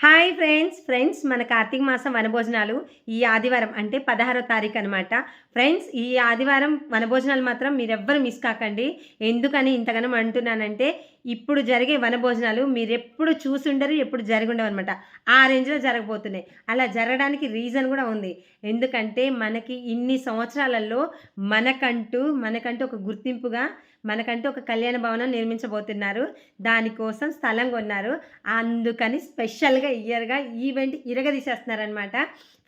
Hi friends. Friends మన కార్తీక మాసం వనభోజనాలు ఈ ఆదివారం అంటే పదహారో తారీఖు అనమాట ఫ్రెండ్స్ ఈ ఆదివారం వనభోజనాలు మాత్రం మీరెవ్వరు మిస్ కాకండి. ఎందుకని ఇంతగానో అంటున్నానంటే ఇప్పుడు జరిగే వనభోజనాలు మీరు ఎప్పుడు చూసుండరు ఎప్పుడు జరిగి ఉండవు అనమాట ఆ రేంజ్లో జరగబోతున్నాయి. అలా జరగడానికి రీజన్ కూడా ఉంది. ఎందుకంటే మనకి ఇన్ని సంవత్సరాలలో మనకంటూ మనకంటూ ఒక గుర్తింపుగా మనకంటూ ఒక కళ్యాణ భవనం నిర్మించబోతున్నారు. దానికోసం స్థలం కొన్నారు. అందుకని స్పెషల్గా ఇయర్గా ఈవెంట్ ఇరగదీసేస్తున్నారనమాట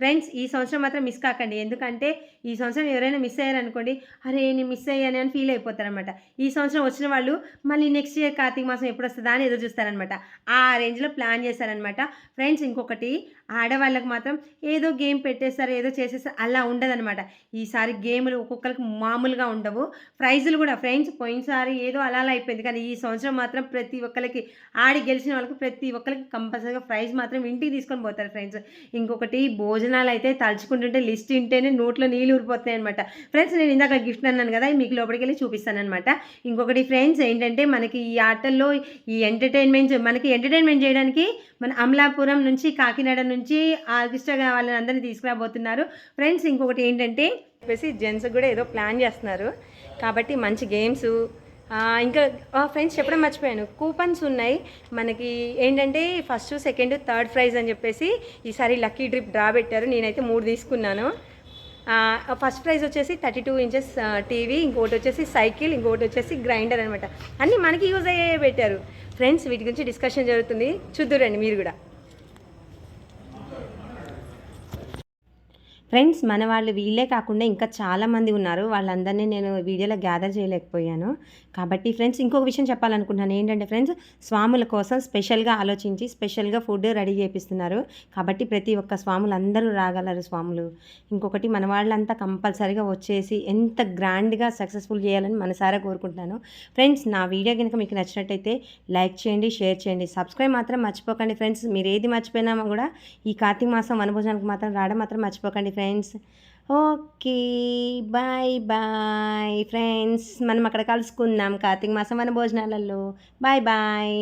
ఫ్రెండ్స్ ఈ సంవత్సరం మాత్రం మిస్ కాకండి. ఎందుకంటే ఈ సంవత్సరం ఎవరైనా మిస్ అయ్యారనుకోండి అరే నేను మిస్ అయ్యాను అని ఫీల్ అయిపోతారనమాట ఈ సంవత్సరం వచ్చిన వాళ్ళు మళ్ళీ నెక్స్ట్ ఇయర్ కార్తీక మాసం ఎప్పుడు వస్తుందా అని ఎదురు చూస్తారనమాట ఆ రేంజ్లో ప్లాన్ చేశారనమాట ఫ్రెండ్స్ ఇంకొకటి ఆడవాళ్ళకి మాత్రం ఏదో గేమ్ పెట్టేస్తారు ఏదో చేసేస్తారు అలా ఉండదనమాట ఈసారి గేములు ఒక్కొక్కరికి మామూలుగా ఉండవు. ప్రైజులు కూడా ఫ్రెండ్స్ పోయినసారి ఏదో అలా అలా అయిపోయింది. కానీ ఈ సంవత్సరం మాత్రం ప్రతి ఒక్కరికి ఆడి గెలిచిన వాళ్ళకి ప్రతి ఒక్కరికి కంపల్సరీగా ప్రైజ్ మాత్రం ఇంటికి తీసుకొని పోతారు ఫ్రెండ్స్. ఇంకొకటి భోజనాలు అయితే తలుచుకుంటుంటే లిస్ట్ ఉంటేనే నోట్లో నీళ్ళు ఊరిపోతున్నాయి అనమాట ఫ్రెండ్స్ నేను ఇందాక గిఫ్ట్ అన్నాను కదా మీకు లోపలికి వెళ్ళి చూపిస్తాను అనమాట ఇంకొకటి ఫ్రెండ్స్ ఏంటంటే మనకి ఈ ఆటల్లో ఈ ఎంటర్టైన్మెంట్ మనకి ఎంటర్టైన్మెంట్ చేయడానికి మన అమలాపురం నుంచి కాకినాడ నుంచి ఆర్కెస్ట్రా వాళ్ళని అందరినీ తీసుకురాబోతున్నారు. ఫ్రెండ్స్ ఇంకొకటి ఏంటంటే చెప్పేసి జెంట్స్ కూడా ఏదో ప్లాన్ చేస్తున్నారు. కాబట్టి మంచి గేమ్స్ ఇంకా ఫ్రెండ్స్ చెప్పడం మర్చిపోయాను. కూపన్స్ ఉన్నాయి. మనకి ఏంటంటే ఫస్ట్ సెకండ్ థర్డ్ ప్రైజ్ అని చెప్పేసి ఈసారి లక్కీ డ్రిప్ డ్రా పెట్టారు. నేనైతే మూడు తీసుకున్నాను. ఫస్ట్ ప్రైజ్ వచ్చేసి థర్టీ టూ ఇంచెస్ టీవీ ఇంకోటి వచ్చేసి సైకిల్ ఇంకోటి వచ్చేసి గ్రైండర్ అనమాట అన్నీ మనకి యూజ్ అయ్యే పెట్టారు. ఫ్రెండ్స్ వీటి గురించి డిస్కషన్ జరుగుతుంది. చూద్దురండి మీరు కూడా. ఫ్రెండ్స్ మన వాళ్ళు వీళ్ళే కాకుండా ఇంకా చాలామంది ఉన్నారు. వాళ్ళందరినీ నేను వీడియోలో గ్యాదర్ చేయలేకపోయాను. కాబట్టి ఫ్రెండ్స్ ఇంకొక విషయం చెప్పాలనుకుంటున్నాను. ఏంటంటే ఫ్రెండ్స్ స్వాముల కోసం స్పెషల్గా ఆలోచించి స్పెషల్గా ఫుడ్ రెడీ చేపిస్తున్నారు. కాబట్టి ప్రతి ఒక్క స్వాములు అందరూ రాగలరు స్వాములు. ఇంకొకటి మన వాళ్ళంతా కంపల్సరీగా వచ్చేసి ఎంత గ్రాండ్గా సక్సెస్ఫుల్ చేయాలని మనసారా కోరుకుంటున్నాను. ఫ్రెండ్స్ నా వీడియో కనుక మీకు నచ్చినట్టయితే లైక్ చేయండి షేర్ చేయండి. సబ్స్క్రైబ్ మాత్రం మర్చిపోకండి ఫ్రెండ్స్ మీరు ఏది మర్చిపోయినా కూడా ఈ కార్తీక మాసం వనభోజనానికి మాత్రం రావడం మాత్రం మర్చిపోకండి friends. Okay bye bye friends. మనం అక్కడ కలుసుకుందాం కార్తీక మాసం వన భోజనాలలో బాయ్ బాయ్.